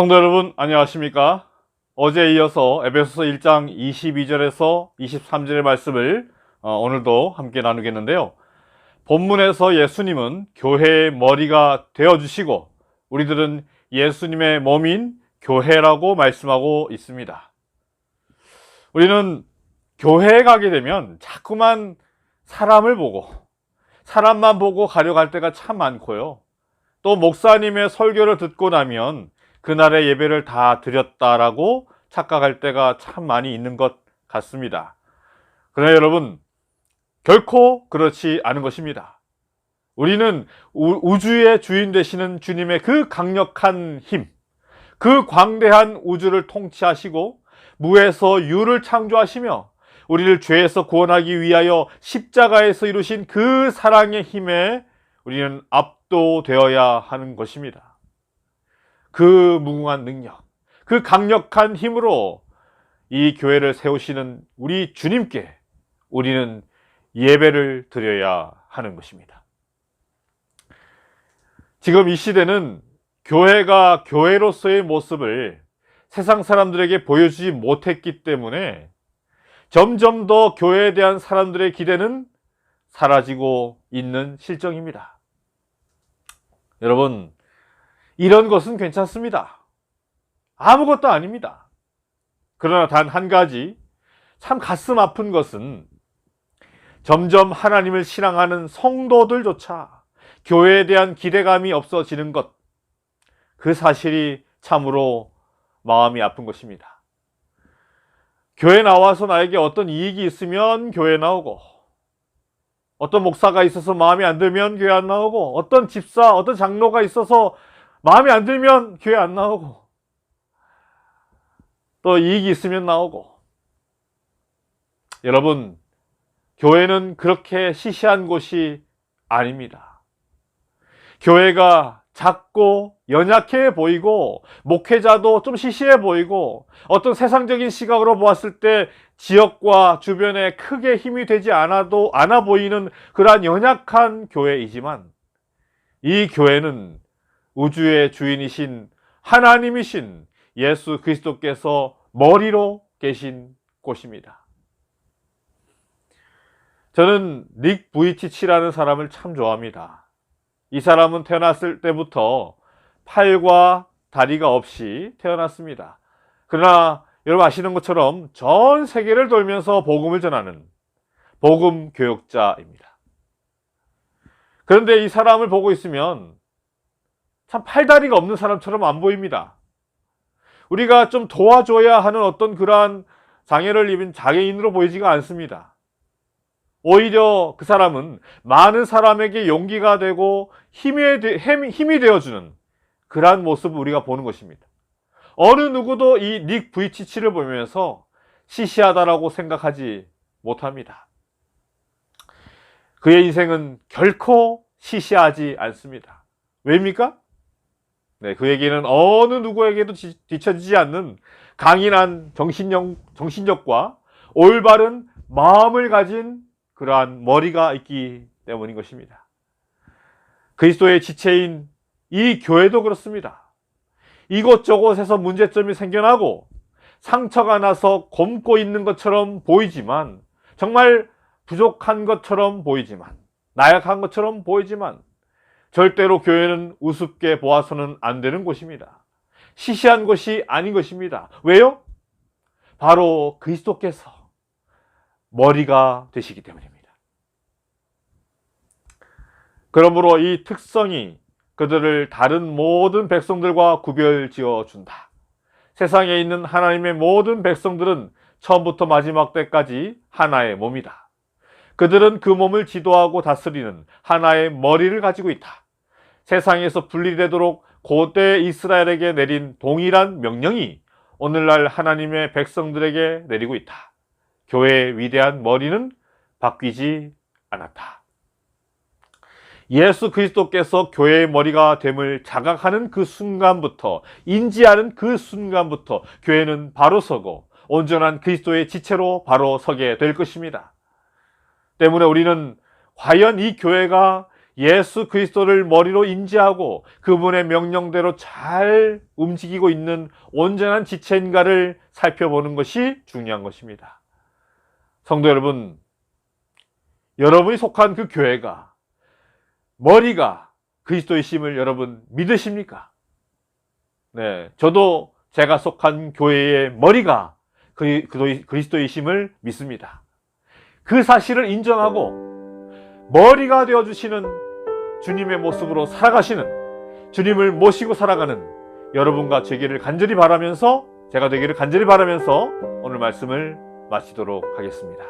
성도 여러분 안녕하십니까? 어제에 이어서 에베소서 1장 22절에서 23절의 말씀을 어, 오늘도 함께 나누겠는데요. 본문에서 예수님은 교회의 머리가 되어 주시고 우리들은 예수님의 몸인 교회라고 말씀하고 있습니다. 우리는 교회에 가게 되면 자꾸만 사람을 보고 사람만 보고 가려갈 때가 참 많고요. 또 목사님의 설교를 듣고 나면 그날의 예배를 다 드렸다라고 착각할 때가 참 많이 있는 것 같습니다. 그러나 여러분, 결코 그렇지 않은 것입니다. 우리는 우- 우주의 주인 되시는 주님의 그 강력한 힘, 그 광대한 우주를 통치하시고 무에서 유를 창조하시며 우리를 죄에서 구원하기 위하여 십자가에서 이루신 그 사랑의 힘에 우리는 압도되어야 하는 것입니다. 그 무궁한 능력, 그 강력한 힘으로 이 교회를 세우시는 우리 주님께 우리는 예배를 드려야 하는 것입니다. 지금 이 시대는 교회가 교회로서의 모습을 세상 사람들에게 보여주지 못했기 때문에 점점 더 교회에 대한 사람들의 기대는 사라지고 있는 실정입니다. 여러분, 이런 것은 괜찮습니다. 아무것도 아닙니다. 그러나 단 한 가지 참 가슴 아픈 것은 점점 하나님을 신앙하는 성도들조차 교회에 대한 기대감이 없어지는 것. 그 사실이 참으로 마음이 아픈 것입니다. 교회 나와서 나에게 어떤 이익이 있으면 교회 나오고 어떤 목사가 있어서 마음에 안 들면 교회 안 나오고 어떤 집사, 어떤 장로가 있어서 마음에 안 들면 교회 안 나오고 또 이익이 있으면 나오고 여러분 교회는 그렇게 시시한 곳이 아닙니다. 교회가 작고 연약해 보이고 목회자도 좀 시시해 보이고 어떤 세상적인 시각으로 보았을 때 지역과 주변에 크게 힘이 되지 않아도 않아 보이는 그러한 연약한 교회이지만 이 교회는 우주의 주인이신 하나님이신 예수 그리스도께서 머리로 계신 곳입니다. 저는 닉 부이치치라는 사람을 참 좋아합니다. 이 사람은 태어났을 때부터 팔과 다리가 없이 태어났습니다. 그러나 여러분 아시는 것처럼 전 세계를 돌면서 복음을 전하는 복음 교육자입니다. 그런데 이 사람을 보고 있으면 참 팔다리가 없는 사람처럼 안 보입니다. 우리가 좀 도와줘야 하는 어떤 그러한 장애를 입은 장애인으로 보이지가 않습니다. 오히려 그 사람은 많은 사람에게 용기가 되고 힘이, 되어주는 그러한 모습을 우리가 보는 것입니다. 어느 누구도 이 닉 부이치치를 보면서 시시하다라고 생각하지 못합니다. 그의 인생은 결코 시시하지 않습니다. 왜입니까? 네, 그에게는 어느 누구에게도 지- 뒤처지지 않는 강인한 정신력, 정신력과 올바른 마음을 가진 그러한 머리가 있기 때문인 것입니다. 그리스도의 지체인 이 교회도 그렇습니다. 이곳저곳에서 문제점이 생겨나고 상처가 나서 곰고 있는 것처럼 보이지만 정말 부족한 것처럼 보이지만 나약한 것처럼 보이지만 절대로 교회는 우습게 보아서는 안 되는 곳입니다. 시시한 것이 아닌 것입니다. 왜요? 바로 그리스도께서 머리가 되시기 때문입니다. 그러므로 이 특성이 그들을 다른 모든 백성들과 구별 지어 준다. 세상에 있는 하나님의 모든 백성들은 처음부터 마지막 때까지 하나의 몸이다. 그들은 그 몸을 지도하고 다스리는 하나의 머리를 가지고 있다. 세상에서 분리되도록 고대 이스라엘에게 내린 동일한 명령이 오늘날 하나님의 백성들에게 내리고 있다. 교회의 위대한 머리는 바뀌지 않았다. 예수 그리스도께서 교회의 머리가 됨을 자각하는 그 순간부터, 인지하는 그 순간부터 교회는 바로 서고 온전한 그리스도의 지체로 바로 서게 될 것입니다. 때문에 우리는 과연 이 교회가 예수 그리스도를 머리로 인지하고 그분의 명령대로 잘 움직이고 있는 온전한 지체인가를 살펴보는 것이 중요한 것입니다. 성도 여러분, 여러분이 속한 그 교회가 머리가 그리스도의 심을 여러분 믿으십니까? 네, 저도 제가 속한 교회의 머리가 그리- 그리스도의- 그리스도의 심을 믿습니다. 그 사실을 인정하고 머리가 되어 주시는 주님의 모습으로 살아가시는 주님을 모시고 살아가는 여러분과 되기를 간절히 바라면서 제가 되기를 간절히 바라면서 오늘 말씀을 마치도록 하겠습니다.